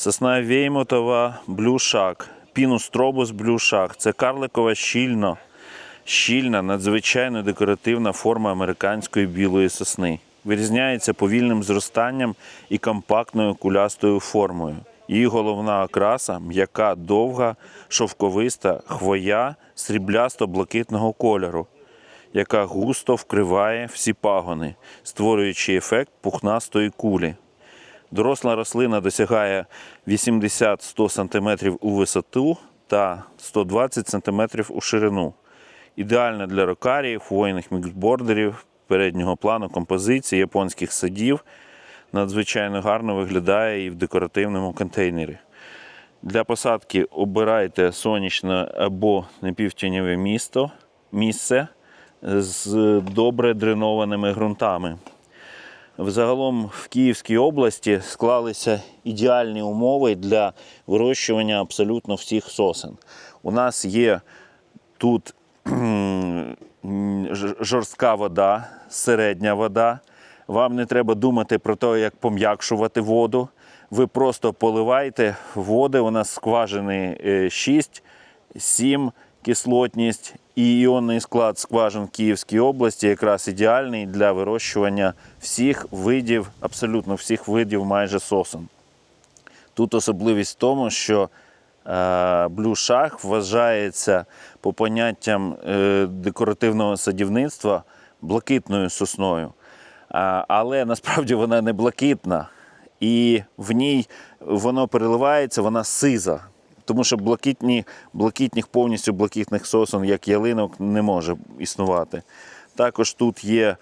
Сосна Веймотова блюшак, пінус тробус блюшак. Це карликова щільно, щільна, надзвичайно декоративна форма американської білої сосни. Вирізняється повільним зростанням і компактною кулястою формою. Її головна окраса м'яка, довга, шовковиста хвоя сріблясто-блакитного кольору, яка густо вкриває всі пагони, створюючи ефект пухнастої кулі. Доросла рослина досягає 80-100 см у висоту та 120 см у ширину. Ідеальна для рокаріїв, хвойних міксбордерів, переднього плану композиції, японських садів. Надзвичайно гарно виглядає і в декоративному контейнері. Для посадки обирайте сонячне або напівтіньове місто, місце з добре дренованими ґрунтами. Взагалом в Київській області склалися ідеальні умови для вирощування абсолютно всіх сосен. У нас є тут жорстка вода, середня вода. Вам не треба думати про те, як пом'якшувати воду. Ви просто поливаєте води, у нас скважини е, 6, 7 кислотність і іонний склад скважин в Київській області якраз ідеальний для вирощування всіх видів, абсолютно всіх видів майже сосен. Тут особливість в тому, що е, блюшах вважається по поняттям е, декоративного садівництва блакитною сосною. Але насправді вона не блакитна, і в ній воно переливається, вона сиза. Тому що блакитні, блакитних, повністю блакитних сосен, як ялинок, не може існувати. Також тут є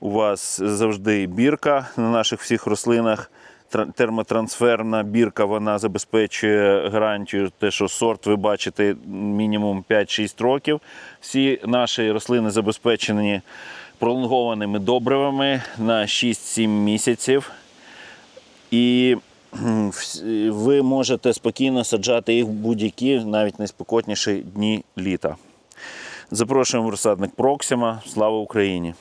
у вас завжди бірка на наших всіх рослинах. Термотрансферна бірка вона забезпечує гарантію, те, що сорт ви бачите мінімум 5-6 років. Всі наші рослини забезпечені пролонгованими добривами на 6-7 місяців. І ви можете спокійно саджати їх в будь-які навіть найспекотніші дні літа. Запрошуємо розсадник Проксима. Слава Україні!